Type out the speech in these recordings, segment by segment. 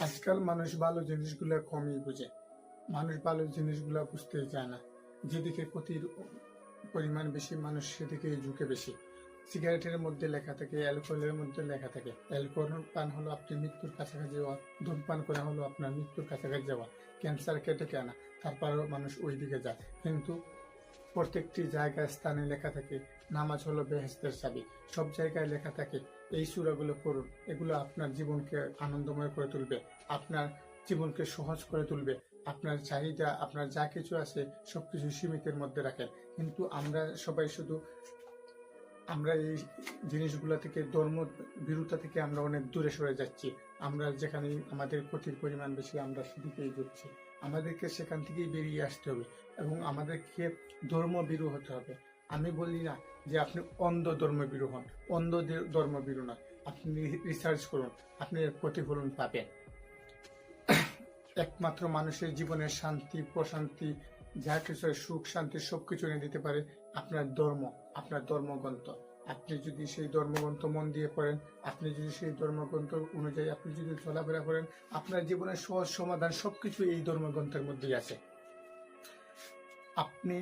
আজকাল মানুষ ভালো জিনিসগুলো কমই বুঝে। মানুষ ভালো জিনিসগুলো বুঝতেই চায় না। যেদিকে ক্ষতির পরিমাণ বেশি, মানুষ সেদিকে ঝুঁকে বেশি। সিগারেটের মধ্যে লেখা থাকে, অ্যালকোহলের মধ্যে লেখা থাকে, অ্যালকোহল পান হলো আপনি মৃত্যুর কাছাকাছি যাওয়া, ধূমপান করা হলো আপনার মৃত্যুর কাছাকাছি যাওয়া। ক্যান্সার কেটে কেনা, তারপরেও মানুষ ওই দিকে যায়। কিন্তু প্রত্যেকটি জায়গায় স্থানে লেখা থাকে, নামাজ হলো বেহেস্তের চাবি। সব জায়গায় লেখা থাকে এই সুরাগুলো পড়ুন। এগুলো আপনার জীবনকে আনন্দময় করে তুলবে। আপনার জীবনকে সহজ করে তুলবে। আপনার চাহিদা, আপনার যা কিছু আছে সবকিছু সীমিতের মধ্যে রাখেন। কিন্তু আমরা সবাই শুধু আমরা এই জিনিসগুলো থেকে, ধর্ম বিরুদ্ধা থেকে আমরা অনেক দূরে সরে যাচ্ছি। আমরা যেখানে আমাদের ক্ষতির পরিমাণ বেশি, আমরা সেদিকেই ঢুকছি আমাদেরকে সেখান থেকেই বেরিয়ে আসতে হবে এবং আমাদেরকে ধর্ম ধর্মবিরু হতে হবে। আমি বলি না যে আপনি অন্ধ ধর্মবিরু হন, অন্ধ ধর্মবিরু নয় আপনি রিসার্চ করুন, আপনি এর প্রতিফলন পাবেন। একমাত্র মানুষের জীবনের শান্তি, প্রশান্তি যা কিছু সুখ, শান্তি সবকিছু এনে দিতে পারে আপনার ধর্ম, আপনার ধর্মগ্রন্থ। আপনি যদি সেই ধর্মগ্রন্থ মন দিয়ে পড়েন, আপনি যদি সেই ধর্মগ্রন্থ অনুযায়ী আপনি যদি চলাফেরা করেন, আপনার জীবনের সহজ সমাধান সবকিছু এই ধর্মগ্রন্থের মধ্যেই আছে। আপনি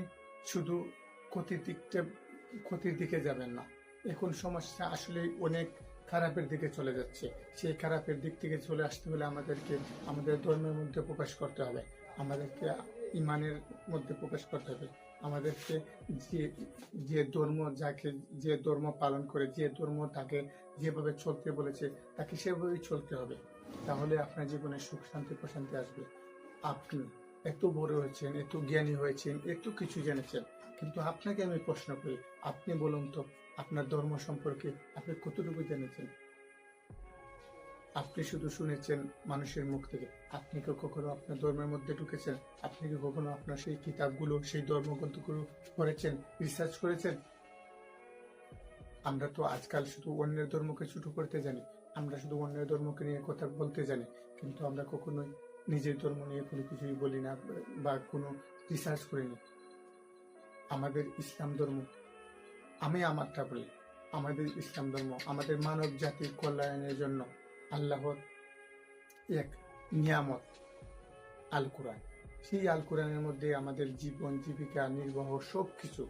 শুধু ক্ষতির দিকটা, ক্ষতির দিকে যাবেন না। এখন সমস্যা আসলে অনেক খারাপের দিকে চলে যাচ্ছে। সেই খারাপের দিক থেকে চলে আসতে হলে আমাদেরকে, আমাদের ধর্মের মধ্যে প্রকাশ করতে হবে। আমাদেরকে ইমানের মধ্যে প্রকাশ করতে হবে। আমাদেরকে যে যে ধর্ম যাকে, যে ধর্ম পালন করে, যে ধর্ম তাকে যেভাবে চলতে বলেছে, তাকে সেভাবেই চলতে হবে। তাহলে আপনার জীবনে সুখ, শান্তি, প্রশান্তি আসবে। আপনি এত বড় হয়েছেন, এত জ্ঞানী হয়েছেন, এত কিছু জেনেছেন। কিন্তু আপনাকে আমি প্রশ্ন করি, আপনি বলুন তো, আপনার ধর্ম সম্পর্কে আপনি কতটুকু জেনেছেন? আপনি শুধু শুনেছেন মানুষের মুখ থেকে। আপনি কি কখনো আপনার ধর্মের মধ্যে ঢুকেছেন? আপনি কি কখনো আপনার সেই কিতাবগুলো, সেই ধর্মগ্রন্থগুলো পড়েছেন রিসার্চ করেছেন? আমরা তো আজকাল শুধু অন্যের ধর্মকে ছোট করতে জানি, আমরা শুধু অন্যের ধর্মকে নিয়ে কথা বলতে জানি, কিন্তু আমরা কখনোই নিজের ধর্ম নিয়ে কোনো কিছুই বলি না বা কোনো রিসার্চ করিনি। আমাদের ইসলাম ধর্ম। আমি আমারটা বলি আমাদের ইসলাম ধর্ম, আমাদের মানব জাতির কল্যাণের জন্য আল্লাহর এক নিয়ামত আল কোরআন সেই আল কোরআনের মধ্যে আমাদের জীবন, জীবিকা, নির্বাহ সব কিছু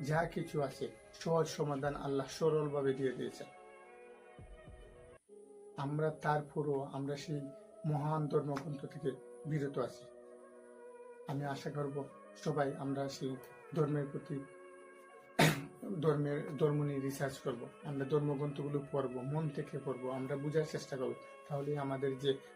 যা কিছু আছে, সহজ সমাধান আল্লাহ সরলভাবে দিয়ে দিয়েছেন। আমরা তারপরও আমরা সেই মহান ধর্মগ্রন্থ থেকে বিরত আছি। আমি আশা করব সবাই আমরা সেই ধর্মের প্রতি ধর্মের, ধর্ম নিয়ে রিসার্চ করব। আমরা ধর্মগ্রন্থগুলো পড়ব, মন থেকে পড়ব, আমরা বোঝার চেষ্টা করব। তাহলে আমাদের যে